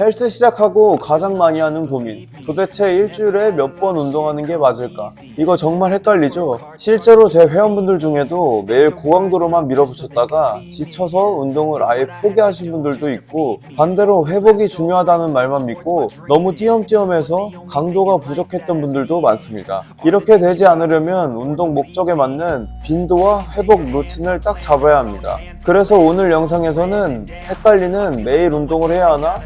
헬스 시작하고 가장 많이 하는 고민. 도대체 일주일에 몇 번 운동하는 게 맞을까? 이거 정말 헷갈리죠? 실제로 제 회원분들 중에도 매일 고강도로만 밀어붙였다가 지쳐서 운동을 아예 포기하신 분들도 있고 반대로 회복이 중요하다는 말만 믿고 너무 띄엄띄엄해서 강도가 부족했던 분들도 많습니다. 이렇게 되지 않으려면 운동 목적에 맞는 빈도와 회복 루틴을 딱 잡아야 합니다. 그래서 오늘 영상에서는 헷갈리는 매일 운동을 해야 하나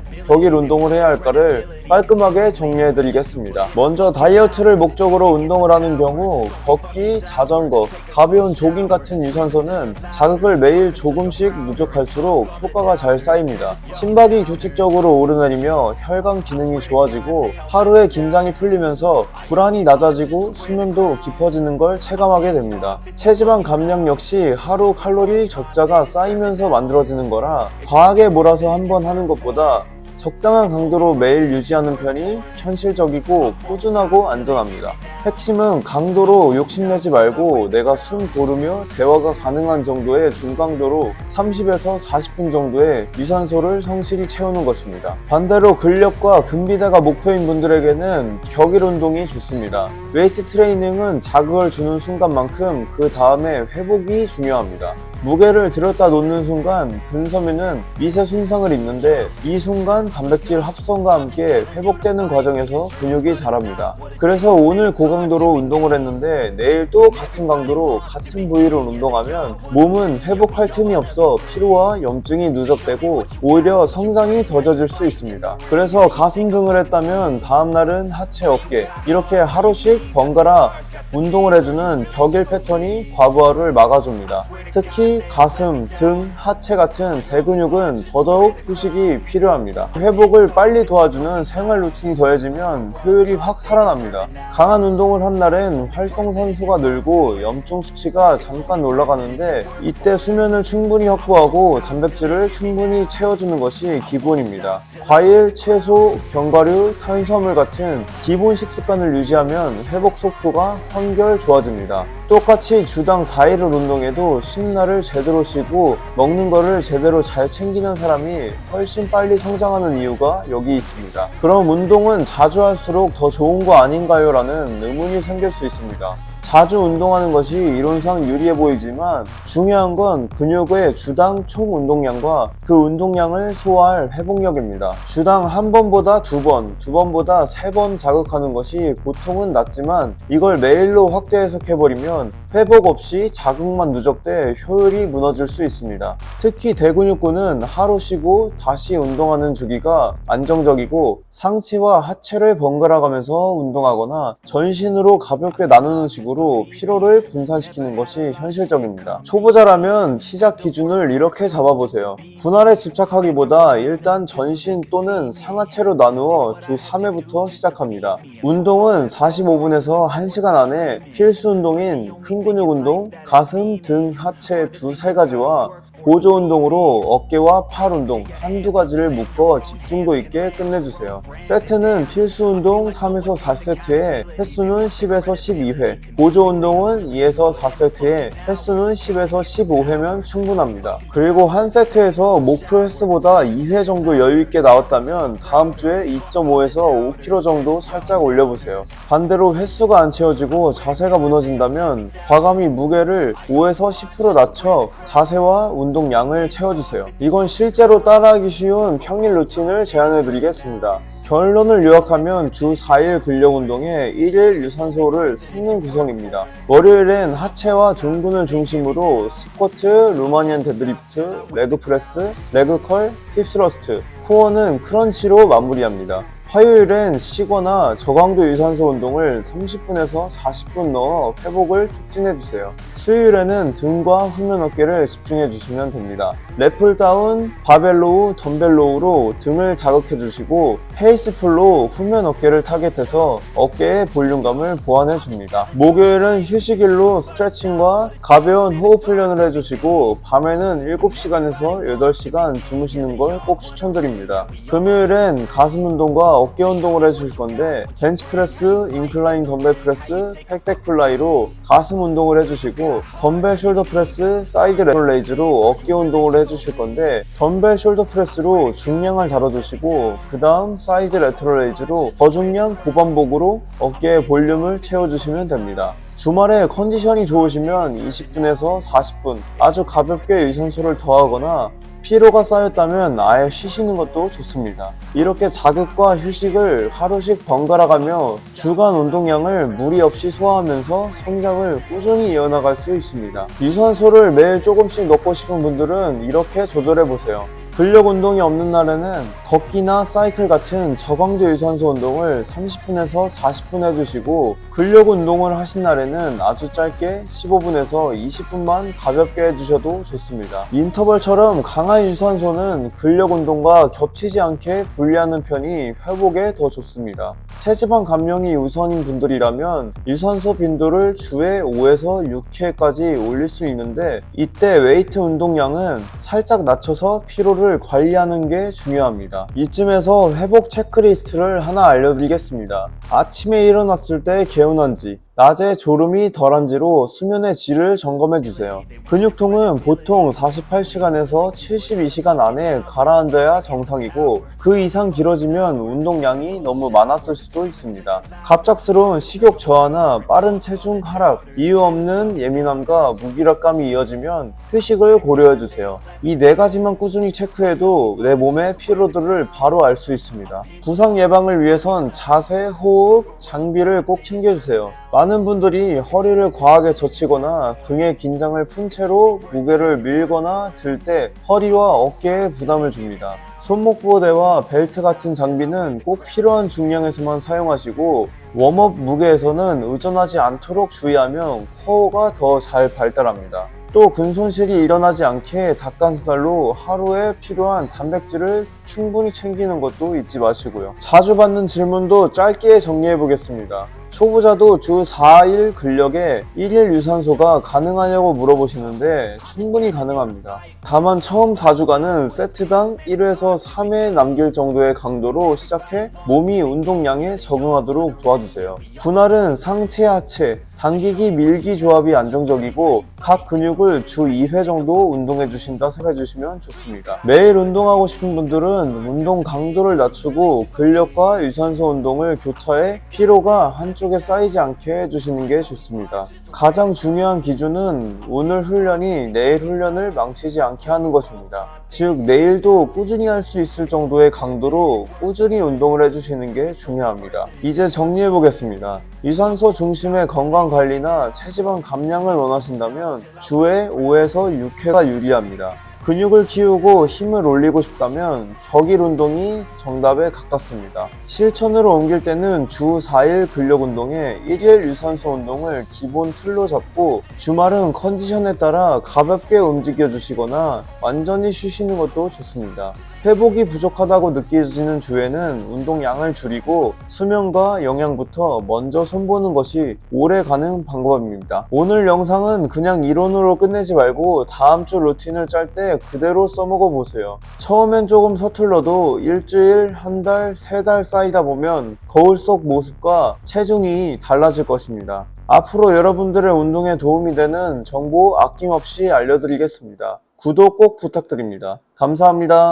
격일 운동을 해야 할까를 깔끔하게 정리해 드리겠습니다. 먼저 다이어트를 목적으로 운동을 하는 경우 걷기, 자전거, 가벼운 조깅 같은 유산소는 자극을 매일 조금씩 누적할수록 효과가 잘 쌓입니다. 심박이 규칙적으로 오르내리며 혈관 기능이 좋아지고 하루에 긴장이 풀리면서 불안이 낮아지고 수면도 깊어지는 걸 체감하게 됩니다. 체지방 감량 역시 하루 칼로리 적자가 쌓이면서 만들어지는 거라 과하게 몰아서 한 번 하는 것보다 적당한 강도로 매일 유지하는 편이 현실적이고 꾸준하고 안전합니다. 핵심은 강도로 욕심내지 말고 내가 숨 고르며 대화가 가능한 정도의 중강도로 30에서 40분 정도의 유산소를 성실히 채우는 것입니다. 반대로 근력과 근비대가 목표인 분들에게는 격일 운동이 좋습니다. 웨이트 트레이닝은 자극을 주는 순간만큼 그 다음에 회복이 중요합니다. 무게를 들었다 놓는 순간 근섬유는 미세 손상을 입는데 이 순간 단백질 합성과 함께 회복되는 과정에서 근육이 자랍니다. 그래서 오늘 고강도로 운동을 했는데 내일 또 같은 강도로 같은 부위를 운동하면 몸은 회복할 틈이 없어 피로와 염증이 누적되고 오히려 성장이 더뎌질 수 있습니다. 그래서 가슴 등을 했다면 다음날은 하체 어깨 이렇게 하루씩 번갈아 운동을 해주는 격일 패턴이 과부하를 막아줍니다. 특히 가슴, 등, 하체 같은 대근육은 더더욱 휴식이 필요합니다. 회복을 빨리 도와주는 생활 루틴이 더해지면 효율이 확 살아납니다. 강한 운동을 한 날엔 활성산소가 늘고 염증 수치가 잠깐 올라가는데 이때 수면을 충분히 확보하고 단백질을 충분히 채워주는 것이 기본입니다. 과일, 채소, 견과류, 탄수화물 같은 기본 식습관을 유지하면 회복 속도가 한결 좋아집니다. 똑같이 주당 4일을 운동해도 쉬는 날을 제대로 쉬고 먹는 거를 제대로 잘 챙기는 사람이 훨씬 빨리 성장하는 이유가 여기 있습니다. 그럼 운동은 자주 할수록 더 좋은 거 아닌가요? 라는 의문이 생길 수 있습니다. 자주 운동하는 것이 이론상 유리해 보이지만 중요한 건 근육의 주당 총 운동량과 그 운동량을 소화할 회복력입니다. 주당 한 번보다 두 번, 두 번보다 세 번 자극하는 것이 보통은 낫지만 이걸 매일로 확대 해석해버리면 회복 없이 자극만 누적돼 효율이 무너질 수 있습니다. 특히 대근육군은 하루 쉬고 다시 운동하는 주기가 안정적이고 상체와 하체를 번갈아 가면서 운동하거나 전신으로 가볍게 나누는 식으로 피로를 분산시키는 것이 현실적입니다. 초보자라면 시작 기준을 이렇게 잡아보세요. 분할에 집착하기보다 일단 전신 또는 상하체로 나누어 주 3회부터 시작합니다. 운동은 45분에서 1시간 안에 필수 운동인 큰 근육 운동, 가슴, 등, 하체 두 세 가지와 보조 운동으로 어깨와 팔 운동 한두 가지를 묶어 집중도 있게 끝내주세요. 세트는 필수 운동 3에서 4세트에 횟수는 10에서 12회, 보조 운동은 2에서 4세트에 횟수는 10에서 15회면 충분합니다. 그리고 한 세트에서 목표 횟수보다 2회 정도 여유 있게 나왔다면 다음 주에 2.5에서 5kg 정도 살짝 올려보세요. 반대로 횟수가 안 채워지고 자세가 무너진다면 과감히 무게를 5에서 10% 낮춰 자세와 운동 양을 채워주세요. 이건 실제로 따라하기 쉬운 평일 루틴을 제안해 드리겠습니다. 결론을 요약하면 주 4일 근력 운동에 1일 유산소를 섞는 구성입니다. 월요일엔 하체와 등근을 중심으로 스쿼트, 루마니안 데드리프트, 레그 프레스, 레그 컬, 힙스러스트, 코어는 크런치로 마무리합니다. 화요일엔 쉬거나 저강도 유산소 운동을 30분에서 40분 넣어 회복을 촉진해주세요. 수요일에는 등과 후면 어깨를 집중해 주시면 됩니다. 랩풀 다운, 바벨 로우, 덤벨 로우로 등을 자극해 주시고 페이스풀로 후면 어깨를 타겟해서 어깨의 볼륨감을 보완해 줍니다. 목요일은 휴식일로 스트레칭과 가벼운 호흡 훈련을 해주시고 밤에는 7시간에서 8시간 주무시는 걸 꼭 추천드립니다. 금요일엔 가슴 운동과 어깨 운동을 해주실 건데 벤치프레스, 인클라인 덤벨 프레스, 팩덱 플라이로 가슴 운동을 해주시고 덤벨 숄더 프레스, 사이드 레이즈로 어깨 운동을 해주실 건데 덤벨 숄더 프레스로 중량을 다뤄주시고 그 다음 사이드 레터럴 레이즈로 저중량 고반복으로 어깨의 볼륨을 채워주시면 됩니다. 주말에 컨디션이 좋으시면 20분에서 40분 아주 가볍게 유산소를 더하거나 피로가 쌓였다면 아예 쉬시는 것도 좋습니다. 이렇게 자극과 휴식을 하루씩 번갈아 가며 주간 운동량을 무리 없이 소화하면서 성장을 꾸준히 이어나갈 수 있습니다. 유산소를 매일 조금씩 넣고 싶은 분들은 이렇게 조절해 보세요. 근력 운동이 없는 날에는 걷기나 사이클 같은 저강도 유산소 운동을 30분에서 40분 해주시고 근력 운동을 하신 날에는 아주 짧게 15분에서 20분만 가볍게 해주셔도 좋습니다. 인터벌처럼 강한 유산소는 근력 운동과 겹치지 않게 분리하는 편이 회복에 더 좋습니다. 체지방 감량이 우선인 분들이라면 유산소 빈도를 주에 5에서 6회까지 올릴 수 있는데 이때 웨이트 운동량은 살짝 낮춰서 피로를 관리하는 게 중요합니다. 이쯤에서 회복 체크리스트를 하나 알려드리겠습니다. 아침에 일어났을 때 개운한지 낮에 졸음이 덜한지로 수면의 질을 점검해 주세요. 근육통은 보통 48시간에서 72시간 안에 가라앉아야 정상이고 그 이상 길어지면 운동량이 너무 많았을 수도 있습니다. 갑작스러운 식욕 저하나 빠른 체중 하락, 이유 없는 예민함과 무기력감이 이어지면 휴식을 고려해 주세요. 이 네 가지만 꾸준히 체크해도 내 몸의 피로도를 바로 알 수 있습니다. 부상 예방을 위해선 자세, 호흡, 장비를 꼭 챙겨주세요. 많은 분들이 허리를 과하게 젖히거나 등에 긴장을 푼 채로 무게를 밀거나 들 때 허리와 어깨에 부담을 줍니다. 손목보호대와 벨트 같은 장비는 꼭 필요한 중량에서만 사용하시고 웜업 무게에서는 의존하지 않도록 주의하면 코어가 더 잘 발달합니다. 또 근손실이 일어나지 않게 닭가슴살로 하루에 필요한 단백질을 충분히 챙기는 것도 잊지 마시고요. 자주 받는 질문도 짧게 정리해 보겠습니다. 초보자도 주 4일 근력에 1일 유산소가 가능하냐고 물어보시는데 충분히 가능합니다. 다만 처음 4주간은 세트당 1회에서 3회 남길 정도의 강도로 시작해 몸이 운동량에 적응하도록 도와주세요. 분할은 상체 하체, 당기기 밀기 조합이 안정적이고 각 근육을 주 2회 정도 운동해 주신다 생각해 주시면 좋습니다. 매일 운동하고 싶은 분들은 운동 강도를 낮추고 근력과 유산소 운동을 교차해 피로가 한쪽에 쌓이지 않게 해주시는 게 좋습니다. 가장 중요한 기준은 오늘 훈련이 내일 훈련을 망치지 않게 하는 것입니다. 즉 내일도 꾸준히 할 수 있을 정도의 강도로 꾸준히 운동을 해주시는 게 중요합니다. 이제 정리해 보겠습니다. 유산소 중심의 건강 관리나 체지방 감량을 원하신다면 주에 5에서 6회가 유리합니다. 근육을 키우고 힘을 올리고 싶다면 격일 운동이 정답에 가깝습니다. 실천으로 옮길 때는 주 4일 근력 운동에 1일 유산소 운동을 기본 틀로 잡고 주말은 컨디션에 따라 가볍게 움직여 주시거나 완전히 쉬시는 것도 좋습니다. 회복이 부족하다고 느껴지는 주에는 운동량을 줄이고 수면과 영양부터 먼저 손보는 것이 오래 가는 방법입니다. 오늘 영상은 그냥 이론으로 끝내지 말고 다음 주 루틴을 짤 때 그대로 써먹어 보세요. 처음엔 조금 서툴러도 일주일, 한 달, 세 달 쌓이다 보면 거울 속 모습과 체중이 달라질 것입니다. 앞으로 여러분들의 운동에 도움이 되는 정보 아낌없이 알려드리겠습니다. 구독 꼭 부탁드립니다. 감사합니다.